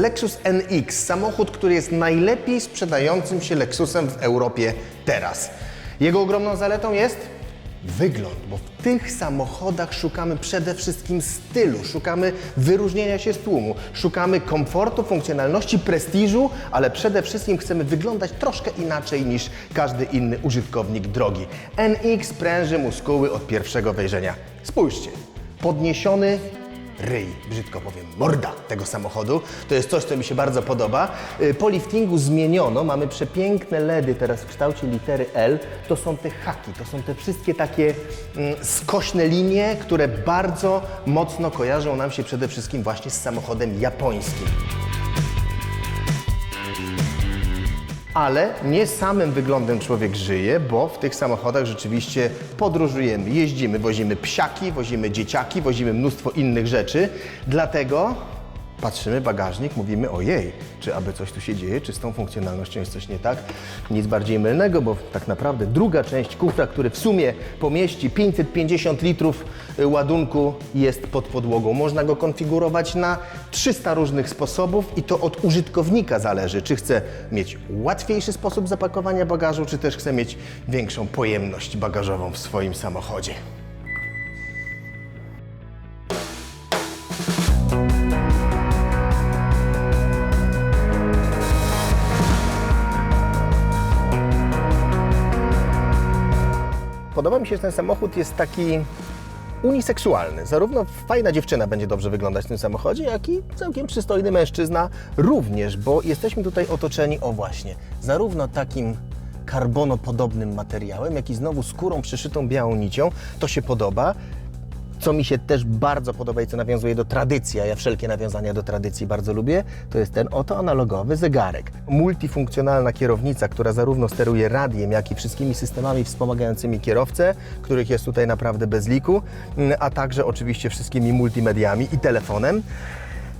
Lexus NX, samochód, który jest najlepiej sprzedającym się Lexusem w Europie teraz. Jego ogromną zaletą jest wygląd, bo w tych samochodach szukamy przede wszystkim stylu, szukamy wyróżnienia się z tłumu, szukamy komfortu, funkcjonalności, prestiżu, ale przede wszystkim chcemy wyglądać troszkę inaczej niż każdy inny użytkownik drogi. NX pręży muskuły od pierwszego wejrzenia. Spójrzcie, podniesiony ryj, brzydko powiem, morda tego samochodu. To jest coś, co mi się bardzo podoba. Y, Po liftingu zmieniono, mamy przepiękne LEDy teraz w kształcie litery L. To są te haki, to są te wszystkie takie mm, skośne linie, które bardzo mocno kojarzą nam się przede wszystkim właśnie z samochodem japońskim. Ale nie samym wyglądem człowiek żyje, bo w tych samochodach rzeczywiście podróżujemy, jeździmy, wozimy psiaki, wozimy dzieciaki, wozimy mnóstwo innych rzeczy. Dlatego patrzymy bagażnik, mówimy ojej, czy aby coś tu się dzieje, czy z tą funkcjonalnością jest coś nie tak. Nic bardziej mylnego, bo tak naprawdę druga część kufra, który w sumie pomieści 550 litrów y, ładunku jest pod podłogą. Można go konfigurować na 300 różnych sposobów i to od użytkownika zależy, czy chce mieć łatwiejszy sposób zapakowania bagażu, czy też chce mieć większą pojemność bagażową w swoim samochodzie. Podoba mi się, że ten samochód jest taki uniseksualny. Zarówno fajna dziewczyna będzie dobrze wyglądać w tym samochodzie, jak i całkiem przystojny mężczyzna również, bo jesteśmy tutaj otoczeni, o właśnie, zarówno takim karbonopodobnym materiałem, jak i znowu skórą przyszytą białą nicią. To się podoba. Co mi się też bardzo podoba i co nawiązuje do tradycji, a ja wszelkie nawiązania do tradycji bardzo lubię, to jest ten oto analogowy zegarek. Multifunkcjonalna kierownica, która zarówno steruje radiem, jak i wszystkimi systemami wspomagającymi kierowcę, których jest tutaj naprawdę bez liku, mm, a także oczywiście wszystkimi multimediami i telefonem.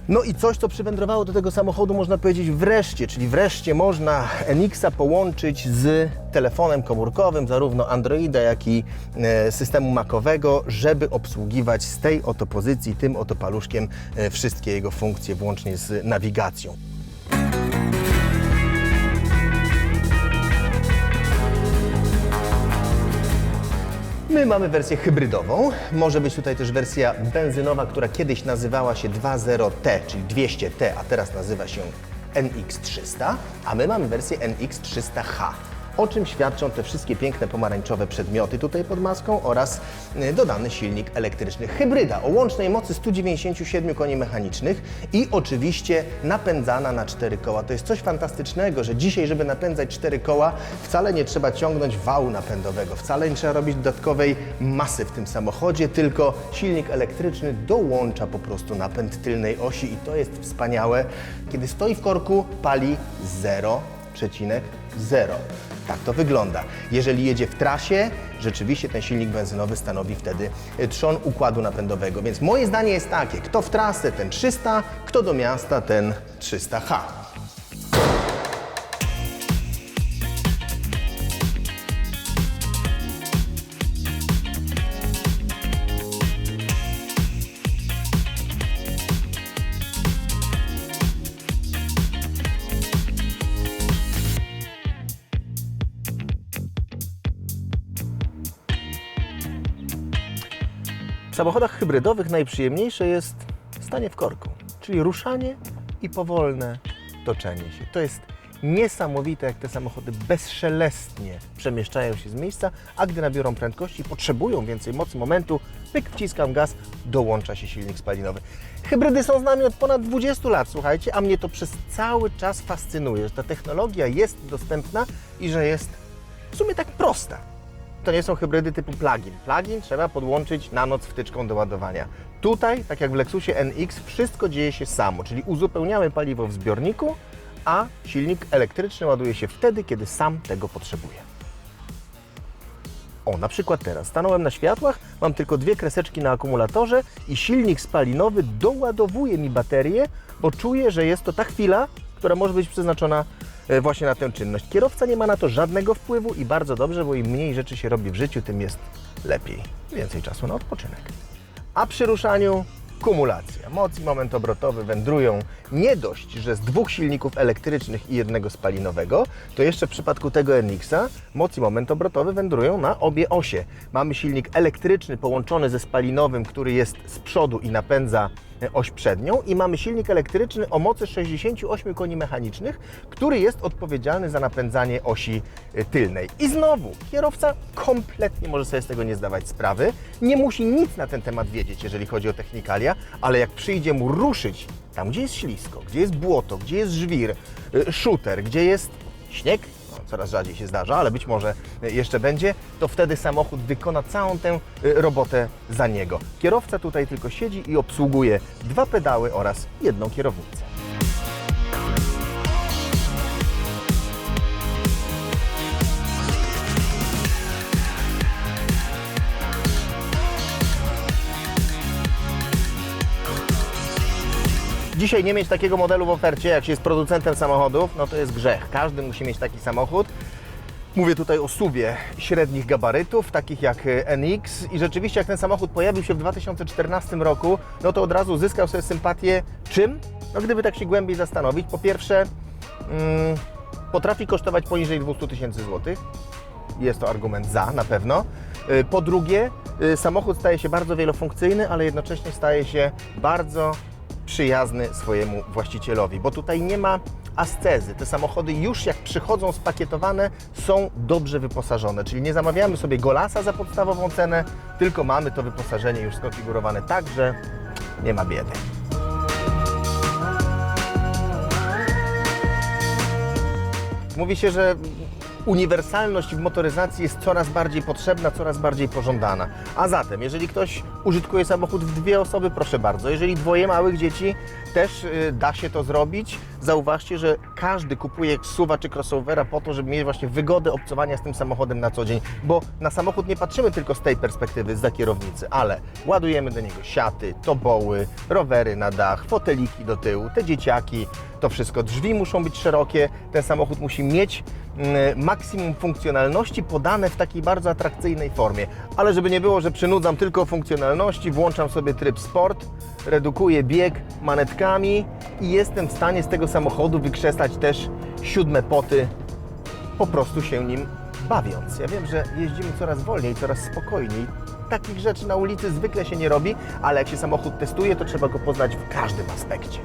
No i coś, co przywędrowało do tego samochodu, można powiedzieć wreszcie, czyli wreszcie można NX-a połączyć z telefonem komórkowym, zarówno Androida, jak i e, systemu Macowego, żeby obsługiwać z tej oto pozycji, tym oto paluszkiem e, wszystkie jego funkcje, włącznie z nawigacją. My mamy wersję hybrydową. Może być tutaj też wersja benzynowa, która kiedyś nazywała się 2.0T, czyli 200T, a teraz nazywa się NX300, a my mamy wersję NX300H. O czym świadczą te wszystkie piękne pomarańczowe przedmioty tutaj pod maską oraz y, dodany silnik elektryczny hybryda o łącznej mocy 197 koni mechanicznych i oczywiście napędzana na cztery koła. To jest coś fantastycznego, że dzisiaj, żeby napędzać cztery koła, wcale nie trzeba ciągnąć wału napędowego, wcale nie trzeba robić dodatkowej masy w tym samochodzie, tylko silnik elektryczny dołącza po prostu napęd tylnej osi i to jest wspaniałe. Kiedy stoi w korku, pali 0,0. Tak to wygląda. Jeżeli jedzie w trasie, rzeczywiście ten silnik benzynowy stanowi wtedy y, trzon układu napędowego. Więc moje zdanie jest takie, kto w trasę ten 300, kto do miasta ten 300H. Samochodach hybrydowych najprzyjemniejsze jest stanie w korku, czyli ruszanie i powolne toczenie się. To jest niesamowite, jak te samochody bezszelestnie przemieszczają się z miejsca, a gdy nabiorą prędkości, potrzebują więcej mocy momentu, pyk, wciskam gaz, dołącza się silnik spalinowy. Hybrydy są z nami od ponad 20 lat, słuchajcie, a mnie to przez cały czas fascynuje, że ta technologia jest dostępna i że jest w sumie tak prosta. To nie są hybrydy typu plug-in. Plug-in trzeba podłączyć na noc wtyczką do ładowania. Tutaj, tak jak w Lexusie NX, wszystko dzieje się samo, czyli uzupełniamy paliwo w zbiorniku, a silnik elektryczny ładuje się wtedy, kiedy sam tego potrzebuje. O, na przykład teraz stanąłem na światłach, mam tylko dwie kreseczki na akumulatorze i silnik spalinowy doładowuje mi baterię, bo czuję, że jest to ta chwila, która może być przeznaczona właśnie na tę czynność. Kierowca nie ma na to żadnego wpływu i bardzo dobrze, bo im mniej rzeczy się robi w życiu, tym jest lepiej. Więcej czasu na odpoczynek. A przy ruszaniu kumulacja. Moc i moment obrotowy wędrują nie dość, że z dwóch silników elektrycznych i jednego spalinowego, to jeszcze w przypadku tego NX-a moc i moment obrotowy wędrują na obie osie. Mamy silnik elektryczny połączony ze spalinowym, który jest z przodu i napędza e, oś przednią i mamy silnik elektryczny o mocy 68 koni mechanicznych, który jest odpowiedzialny za napędzanie osi e, tylnej. I znowu, kierowca kompletnie może sobie z tego nie zdawać sprawy, nie musi nic na ten temat wiedzieć, jeżeli chodzi o technikalia, ale jak przyjdzie mu ruszyć tam, gdzie jest ślisko, gdzie jest błoto, gdzie jest żwir, y, szuter, gdzie jest śnieg, no, coraz rzadziej się zdarza, ale być może jeszcze będzie, to wtedy samochód wykona całą tę y, robotę za niego. Kierowca tutaj tylko siedzi i obsługuje dwa pedały oraz jedną kierownicę. Dzisiaj nie mieć takiego modelu w ofercie, jak się jest producentem samochodów, no to jest grzech. Każdy musi mieć taki samochód. Mówię tutaj o suwie średnich gabarytów, takich jak e, NX i rzeczywiście jak ten samochód pojawił się w 2014 roku, no to od razu zyskał sobie sympatię czym? No gdyby tak się głębiej zastanowić, po pierwsze mm, potrafi kosztować poniżej 200 tysięcy złotych, jest to argument za na pewno. Y, Po drugie, y, samochód staje się bardzo wielofunkcyjny, ale jednocześnie staje się bardzo przyjazny swojemu właścicielowi, bo tutaj nie ma ascezy. Te samochody już jak przychodzą spakietowane, są dobrze wyposażone, czyli nie zamawiamy sobie golasa za podstawową cenę, tylko mamy to wyposażenie już skonfigurowane tak, że nie ma biedy. Mówi się, że uniwersalność w motoryzacji jest coraz bardziej potrzebna, coraz bardziej pożądana. A zatem, jeżeli ktoś użytkuje samochód w dwie osoby, proszę bardzo. Jeżeli dwoje małych dzieci, też y, da się to zrobić. Zauważcie, że każdy kupuje suwa czy crossovera po to, żeby mieć właśnie wygodę obcowania z tym samochodem na co dzień, bo na samochód nie patrzymy tylko z tej perspektywy, za kierownicy, ale ładujemy do niego siaty, toboły, rowery na dach, foteliki do tyłu, te dzieciaki, to wszystko. Drzwi muszą być szerokie, ten samochód musi mieć mm, maksimum funkcjonalności podane w takiej bardzo atrakcyjnej formie. Ale żeby nie było, że przynudzam tylko funkcjonalności, włączam sobie tryb sport, redukuję bieg manetkami i jestem w stanie z tego samochodu wykrzesać też siódme poty, po prostu się nim bawiąc. Ja wiem, że jeździmy coraz wolniej, coraz spokojniej. Takich rzeczy na ulicy zwykle się nie robi, ale jak się samochód testuje, to trzeba go poznać w każdym aspekcie.